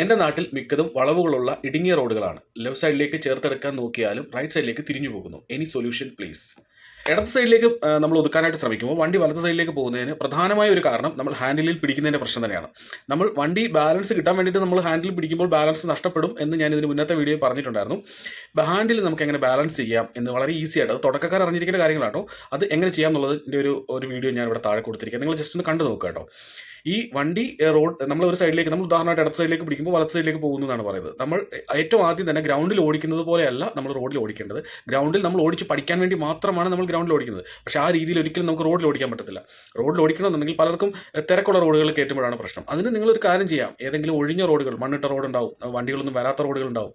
എന്റെ നാട്ടിൽ മിക്കതും വളവുകളുള്ള ഇടുങ്ങിയ റോഡുകളാണ്. ലെഫ്റ്റ് സൈഡിലേക്ക് ചേർത്തെടുക്കാൻ നോക്കിയാലും റൈറ്റ് സൈഡിലേക്ക് തിരിഞ്ഞു പോകുന്നു. എനി സൊല്യൂഷൻ പ്ലീസ് ഇടത് സൈഡിലേക്ക് നമ്മൾ ഒതുക്കാനായിട്ട് ശ്രമിക്കുമ്പോൾ വണ്ടി വലത് സൈഡിലേക്ക് പോകുന്നതിന് പ്രധാനമായ ഒരു കാരണം നമ്മൾ ഹാൻഡിലിൽ പിടിക്കുന്നതിന്റെ പ്രശ്നം തന്നെയാണ്. നമ്മൾ വണ്ടി ബാലൻസ് കിട്ടാൻ വേണ്ടിയിട്ട് നമ്മൾ ഹാൻഡിൽ പിടിക്കുമ്പോൾ ബാലൻസ് നഷ്ടപ്പെടും എന്ന് ഞാൻ ഇതിന് മുന്നത്തെ വീഡിയോ പറഞ്ഞിട്ടുണ്ടായിരുന്നു. ഹാൻഡിൽ നമുക്ക് എങ്ങനെ ബാലൻസ് ചെയ്യാം എന്ന് വളരെ ഈസി ആയിട്ട് അത് തുടക്കക്കാർ അറിഞ്ഞിരിക്കേണ്ട കാര്യങ്ങളാട്ടോ. അത് എങ്ങനെ ചെയ്യാം എന്നുള്ളതിന്റെ ഒരു ഒരു വീഡിയോ ഞാൻ ഇവിടെ താഴെ കൊടുത്തിരിക്കുക നിങ്ങൾ ജസ്റ്റ് ഒന്ന് കണ്ടു നോക്കുക കേട്ടോ. ഈ വണ്ടി റോഡ് നമ്മൾ ഒരു സൈഡിലേക്ക് നമ്മൾ ഉദാഹരണമായിട്ട് ഇടത്ത് സൈഡിലേക്ക് പിടിക്കുമ്പോൾ വലത്ത് സൈഡിലേക്ക് പോകുന്നതാണ് പറയുന്നത്. നമ്മൾ ഏറ്റവും ആദ്യം തന്നെ ഗ്രൗണ്ടിൽ ഓടിക്കുന്നത് പോലെയല്ല നമ്മൾ റോഡിൽ ഓടിക്കേണ്ടത്. ഗ്രൗണ്ടിൽ നമ്മൾ ഓടിച്ച് പഠിക്കാൻ വേണ്ടി മാത്രമാണ് നമ്മൾ ഗ്രൗണ്ടിൽ ഓടിക്കുന്നത്. പക്ഷേ ആ രീതിയിൽ ഒരിക്കലും നമുക്ക് റോഡിൽ ഓടിക്കാൻ പറ്റത്തില്ല. റോഡിൽ ഓടിക്കണമെന്നുണ്ടെങ്കിൽ പലർക്കും തിരക്കുള്ള റോഡുകൾ കയറ്റുമ്പോഴാണ് പ്രശ്നം. അതിന് ഒരു കാര്യം ചെയ്യാം. ഏതെങ്കിലും ഒഴിഞ്ഞ റോഡുകൾ മണ്ണിട്ട റോഡ് ഉണ്ടാവും വണ്ടികളൊന്നും വരാത്ത റോഡുകൾ ഉണ്ടാവും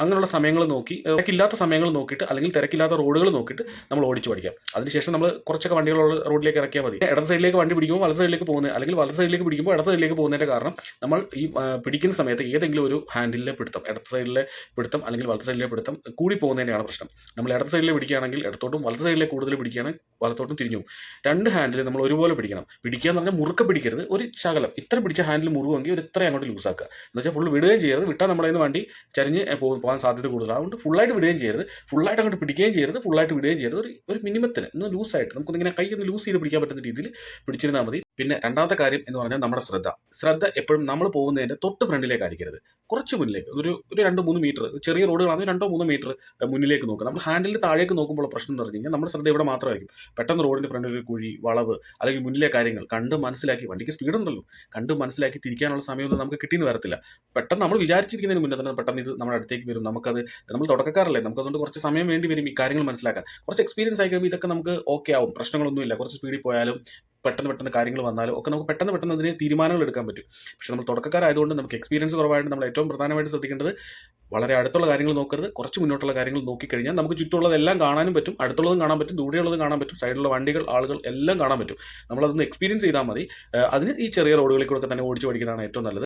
അങ്ങനെയുള്ള സമയങ്ങൾ നോക്കി തിരക്കില്ലാത്ത സമയങ്ങൾ നോക്കിയിട്ട് അല്ലെങ്കിൽ തിരക്കില്ലാത്ത റോഡുകൾ നോക്കിയിട്ട് നമ്മൾ ഓടിച്ച് പഠിക്കാം. അതിനുശേഷം നമ്മൾ കുറച്ചൊക്കെ വണ്ടികളുള്ള റോഡിലേക്ക് ഇറക്കിയാൽ മതി. ഇടത് സൈഡിലേക്ക് വണ്ടി പിടിക്കുമ്പോൾ വലത് സൈഡിലേക്ക് പോകുന്നത് അല്ലെങ്കിൽ വലത് സൈഡിലേക്ക് പിടിക്കുമ്പോൾ ഇടത് സൈഡിലേക്ക് പോകുന്നതിന്റെ കാരണം നമ്മൾ ഈ പിടിക്കുന്ന സമയത്ത് ഏതെങ്കിലും ഒരു ഹാൻഡിലെ പിടുത്തം ഇടത് സൈഡിലെ പിടുത്തം അല്ലെങ്കിൽ വലത് സൈഡിലെ പിടുത്തം കൂടി പോകുന്നതിന്റെയാണ് പ്രശ്നം. നമ്മൾ ഇടത് സൈഡിൽ പിടിക്കുകയാണെങ്കിൽ ഇടത്തോട്ടും വലത് സൈഡിലെ കൂടുതൽ പിടിക്കുകയാണെങ്കിൽ വലത്തോട്ടും തിരിഞ്ഞു രണ്ട് ഹാൻഡിൽ നമ്മൾ ഒരുപോലെ പിടിക്കണം. പിടിക്കുക എന്ന് പറഞ്ഞാൽ മുറുക്ക പിടിക്കരുത് ഒരു ശകലം. ഇത്ര പിടിച്ച ഹാൻഡിൽ മുറുകുമെങ്കിൽ ഒരു ഇത്ര അങ്ങോട്ട് ലൂസാക്കുക എന്ന് വെച്ചാൽ ഫുൾ വിടുകയും ചെയ്യരുത് വിട്ടാൽ നമ്മളെ നിന്ന് വണ്ടി ചരിഞ്ഞ് പോകും പോകാൻ സാധ്യത കൂടുതലാണ്. അതുകൊണ്ട് ഫുള്ളായിട്ട് വിടുകയും ചെയ്യരുത് ഫുള്ളായിട്ട് അങ്ങോട്ട് പിടിക്കുകയും ചെയ്യരുത് ഫുള്ളായിട്ട് വിടുകയും ചെയ്യരുത്. ഒരു ഒരു മിനിമത്തിന് ഒന്ന് ലൂസായിട്ട് നമുക്കൊന്നിങ്ങനെ കൈ ഒന്ന് ലൂസ് ചെയ്ത് പിടിക്കാൻ പറ്റുന്ന രീതിയിൽ പിടിച്ചിരുന്നാൽ മതി. പിന്നെ രണ്ടാമത്തെ കാര്യം എന്ന് പറഞ്ഞാൽ നമ്മുടെ ശ്രദ്ധ. ശ്രദ്ധ എപ്പോഴും നമ്മൾ പോകുന്നതിന്റെ തൊട്ട് ഫ്രണ്ടിലേക്ക് ആയിരിക്കരുത് കുറച്ച് മുന്നിലേക്ക്. ഒരു ഒരു രണ്ട് മൂന്ന് മീറ്റർ ചെറിയ റോഡുകളാണെങ്കിൽ രണ്ടോ മൂന്നോ മീറ്റർ മുന്നിലേക്ക് നോക്കുക. നമ്മൾ ഹാൻഡിൽ താഴേക്ക് നോക്കുമ്പോൾ പ്രശ്നം എന്ന് പറഞ്ഞു കഴിഞ്ഞാൽ നമ്മുടെ ശ്രദ്ധ ഇവിടെ മാത്രമായിരിക്കും. പെട്ടെന്ന് റോഡിന്റെ ഫ്രണ്ടിൽ ഒരു കുഴി വളവ് അല്ലെങ്കിൽ മുന്നിലെ കാര്യങ്ങൾ കണ്ട് മനസ്സിലാക്കി വണ്ടിക്ക് സ്പീഡ് ഉണ്ടല്ലോ. കണ്ട് മനസ്സിലാക്കി തിരിക്കാനുള്ള സമയമൊന്നും നമുക്ക് കിട്ടിയെന്ന് വരത്തില്ല. പെട്ടെന്ന് നമ്മൾ വിചാരിച്ചിരിക്കുന്നതിന് മുന്നേ തന്നെ പെട്ടെന്ന് ഇത് നമ്മുടെ അടുത്തേക്ക് വരും. നമുക്കത് നമ്മൾ തുടക്കക്കാരല്ലേ. നമുക്കതുകൊണ്ട് കുറച്ച് സമയം വേണ്ടി വരും ഈ കാര്യങ്ങൾ മനസ്സിലാക്കാൻ. കുറച്ച് എക്സ്പീരിയൻസ് ആയി കഴിയുമ്പോൾ ഇതൊക്കെ നമുക്ക് ഓക്കെ ആവും. പ്രശ്നങ്ങളൊന്നുമില്ല. കുറച്ച് സ്പീഡിൽ പോയാലും പെട്ടെന്ന് പെട്ടെന്ന് കാര്യങ്ങൾ വന്നാലും ഒക്കെ നമുക്ക് പെട്ടെന്ന് പെട്ടെന്ന് അതിന് തീരുമാനങ്ങൾ എടുക്കാൻ പറ്റും. പക്ഷെ നമ്മൾ തുടക്കക്കാരായതുകൊണ്ട് നമുക്ക് എക്സ്പീരിയൻസ് കുറവായിട്ട് നമ്മൾ ഏറ്റവും പ്രധാനമായിട്ട് ശ്രദ്ധിക്കേണ്ടത് വളരെ അടുത്തുള്ള കാര്യങ്ങൾ നോക്കരുത്. കുറച്ച് മുന്നോട്ടുള്ള കാര്യങ്ങൾ നോക്കിക്കഴിഞ്ഞാൽ നമുക്ക് ചുറ്റുമുള്ളതെല്ലാം കാണാനും പറ്റും. അടുത്തുള്ളതും കാണാൻ പറ്റും. ദൂരെയുള്ളതും കാണാൻ പറ്റും. സൈഡിലുള്ള വണ്ടികൾ ആളുകൾ എല്ലാം കാണാൻ പറ്റും. നമ്മളതൊന്ന് എക്സ്പീരിയൻസ് ചെയ്താൽ മതി. അതിന് ഈ ചെറിയ റോഡുകളിൽ കൂടെ തന്നെ ഓടിച്ച് പഠിക്കുന്നതാണ് ഏറ്റവും നല്ലത്.